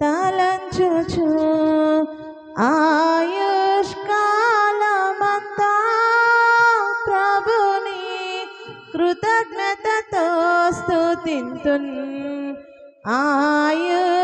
తలంచుచు ఆయుష్కాలమంతా ప్రభుని కృతజ్ఞతతో స్థుతింతున్ ఆయుష్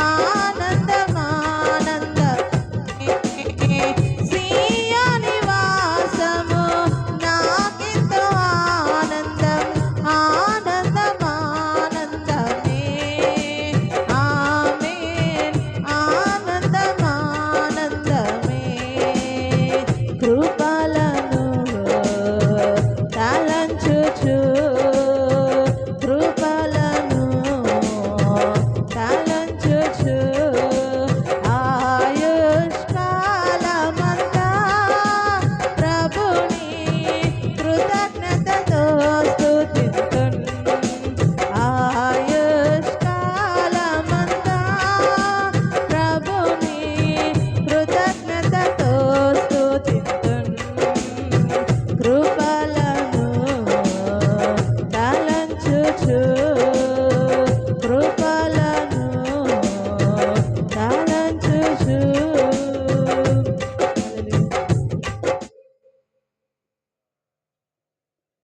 Ah.